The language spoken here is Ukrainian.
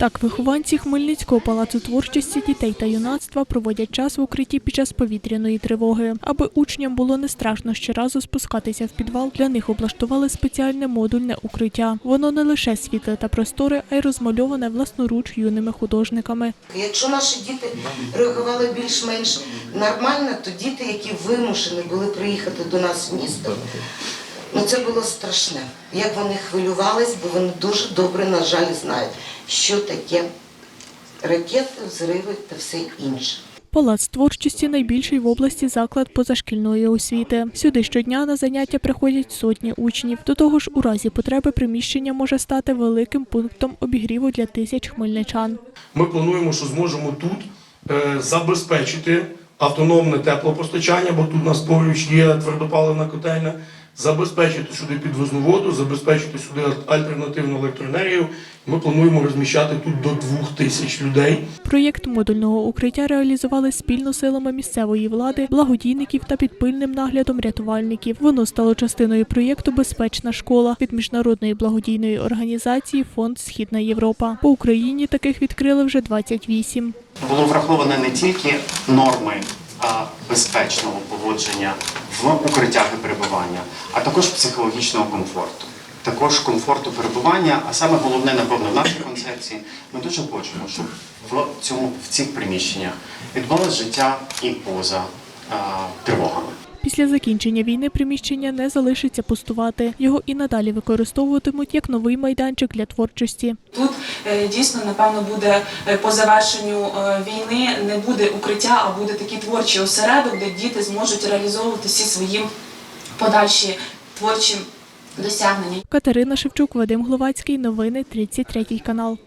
Так, вихованці Хмельницького палацу творчості дітей та юнацтва проводять час в укритті під час повітряної тривоги. Аби учням було не страшно щоразу спускатися в підвал, для них облаштували спеціальне модульне укриття. Воно не лише світле та просторе, а й розмальоване власноруч юними художниками. Якщо наші діти реагували більш-менш нормально, то діти, які вимушені були приїхати до нас в місто, ну це було страшне. Як вони хвилювались, бо вони дуже добре, на жаль, знають, що таке ракети, взриви та все інше. Палац творчості найбільший в області заклад позашкільної освіти. Сюди щодня на заняття приходять сотні учнів. До того ж, у разі потреби приміщення може стати великим пунктом обігріву для тисяч хмельничан. Ми плануємо, що зможемо тут е, забезпечити автономне теплопостачання, бо тут у нас поруч є твердопаливна котельня, забезпечити сюди підвозну воду, забезпечити сюди альтернативну електроенергію. Ми плануємо розміщати тут до двох тисяч людей. Проєкт модульного укриття реалізували спільно силами місцевої влади, благодійників та під пильним наглядом рятувальників. Воно стало частиною проєкту Безпечна школа від міжнародної благодійної організації Фонд Східна Європа. По Україні таких відкрили вже 28. було враховано не тільки норми а, безпечного поводження в укриттях і перебування, а також психологічного комфорту. Також комфорту перебування, а саме головне, напевно, в нашій концепції, ми дуже хочемо, щоб в цьому в цих приміщеннях відбулося життя і поза а, тривогами. Після закінчення війни приміщення не залишиться пустувати. Його і надалі використовуватимуть як новий майданчик для творчості. Тут е, дійсно напевно буде е, по завершенню е, війни не буде укриття, а буде такий творчий осередок, де діти зможуть реалізовувати всі свої подальші творчі досягнення. Катерина Шевчук, Вадим Гловацький. Новини 33 канал.